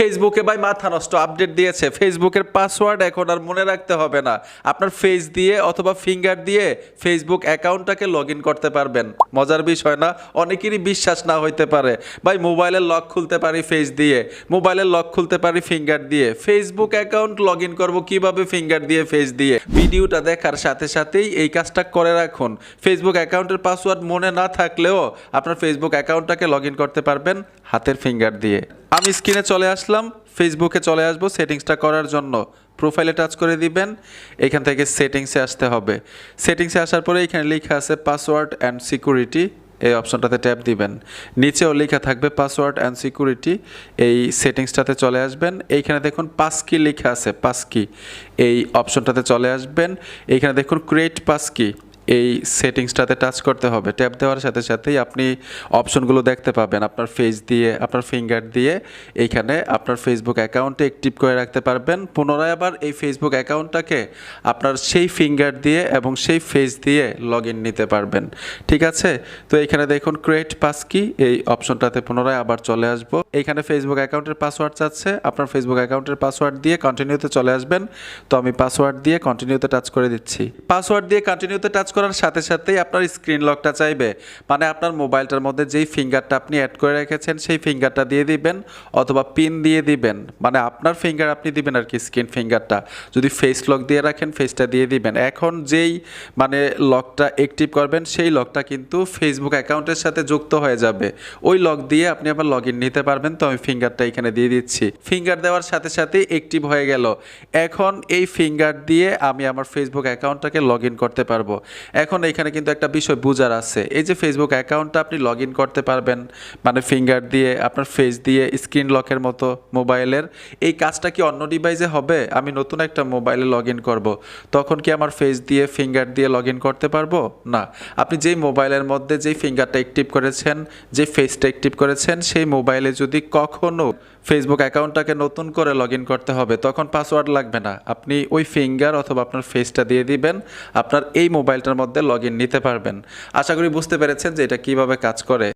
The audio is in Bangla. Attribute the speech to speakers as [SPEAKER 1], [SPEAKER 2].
[SPEAKER 1] ফেসবুকে ভাই মাথা নষ্ট আপডেট দিয়েছে। ফেসবুকের পাসওয়ার্ড এখন আর মনে রাখতে হবে না। আপনার ফেস দিয়ে অথবা ফিঙ্গার দিয়ে ফেসবুক অ্যাকাউন্টটাকে লগ ইন করতে পারবেন। মজার বিষয় না, অনেকেরই বিশ্বাস না হইতে পারে। ভাই মোবাইলের লক খুলতে পারি ফেস দিয়ে মোবাইলের লক খুলতে পারি ফিঙ্গার দিয়ে। ফেসবুক অ্যাকাউন্ট লগ ইন করব কীভাবে ফিঙ্গার দিয়ে ফেস দিয়ে? ভিডিওটা দেখার সাথে সাথেই এই কাজটা করে রাখুন। ফেসবুক অ্যাকাউন্টের পাসওয়ার্ড মনে না থাকলেও আপনার ফেসবুক অ্যাকাউন্টটাকে লগ ইন করতে পারবেন হাতের ফিঙ্গার দিয়ে। আমি স্ক্রিনে চলে আসলাম ফেসবুকে চলে আসব সেটিংসটা করার জন্য। প্রোফাইলে টাচ করে দিবেন, এখান থেকে সেটিংসে আসতে হবে। সেটিংসে আসার পরে এখানে লেখা আছে পাসওয়ার্ড অ্যান্ড সিকিউরিটি এই অপশনটাতে ট্যাপ দিবেন। নিচেও লেখা থাকবে পাসওয়ার্ড অ্যান্ড সিকিউরিটি এই সেটিংসটাতে চলে আসবেন। এইখানে দেখুন পাস কি লেখা আছে পাস কি এই অপশনটাতে চলে আসবেন। এইখানে দেখুন ক্রিয়েট পাস কি এই সেটিংসটাতে টাচ করতে হবে। ট্যাপ দেওয়ার সাথে সাথেই আপনি অপশনগুলো দেখতে পাবেন। আপনার ফেস দিয়ে, আপনার ফিঙ্গার দিয়ে এইখানে আপনার ফেসবুক অ্যাকাউন্টে অ্যাক্টিভ করে রাখতে পারবেন। পুনরায় আবার এই ফেসবুক অ্যাকাউন্টটাকে আপনার সেই ফিঙ্গার দিয়ে এবং সেই ফেস দিয়ে লগ নিতে পারবেন। ঠিক আছে? তো এইখানে দেখুন ক্রিয়েট পাস কি এই অপশনটাতে পুনরায় আবার চলে আসব। এইখানে ফেসবুক অ্যাকাউন্টের পাসওয়ার্ড চাচ্ছে। আপনার ফেসবুক অ্যাকাউন্টের পাসওয়ার্ড দিয়ে কন্টিনিউতে চলে আসবেন। তো আমি পাসওয়ার্ড দিয়ে কন্টিনিউতে টাচ করে দিচ্ছি। পাসওয়ার্ড দিয়ে কন্টিনিউতে টাচ করার সাথে সাথেই আপনার স্ক্রিন লকটা চাইবে। মানে আপনার মোবাইলটার মধ্যে যেই ফিঙ্গারটা আপনি অ্যাড করে রেখেছেন, সেই ফিঙ্গারটা দিয়ে দিবেন অথবা পিন দিয়ে দিবেন। মানে আপনার ফিঙ্গার আপনি দিবেন আর কি স্ক্রিন ফিঙ্গারটা যদি ফেস লক দিয়ে রাখেন ফেসটা দিয়ে দিবেন। এখন যেই মানে লকটা অ্যাক্টিভ করবেন, সেই লকটা কিন্তু ফেসবুক অ্যাকাউন্টের সাথে যুক্ত হয়ে যাবে। ওই লক দিয়ে আপনি আবার লগ নিতে পারবেন। তো আমি ফিঙ্গারটা এখানে দিয়ে দিচ্ছি। ফিঙ্গার দেওয়ার সাথে সাথে অ্যাক্টিভ হয়ে গেল। এখন এই ফিঙ্গার দিয়ে আমি আমার ফেসবুক অ্যাকাউন্টটাকে লগ করতে পারব। এখন এখানে কিন্তু একটা বিষয় বুঝার আছে। এই যে ফেসবুক অ্যাকাউন্টটা আপনি লগ ইন করতে পারবেন মানে ফিঙ্গার দিয়ে, আপনার ফেস দিয়ে স্ক্রিন লকের মতো মোবাইলের। এই কাজটা কি অন্য ডিভাইসে হবে? আমি নতুন একটা মোবাইলে লগ ইন করব। তখন কি আমার ফেস দিয়ে ফিঙ্গার দিয়ে লগ ইন করতে পারব? না। আপনি যেই মোবাইলের মধ্যে যেই ফিঙ্গারটা অ্যাক্টিভ করেছেন, যে ফেসটা অ্যাক্টিভ করেছেন, সেই মোবাইলে যদি কখনো ফেসবুক অ্যাকাউন্টটাকে নতুন করে লগ ইন করতে হবে, তখন পাসওয়ার্ড লাগবে না। আপনি ওই ফিঙ্গার অথবা আপনার ফেসটা দিয়ে দিবেন। আপনার এই মধ্যে লগ নিতে পারবেন। আশা করি বুঝতে পেরেছেন যে এটা কীভাবে কাজ করে।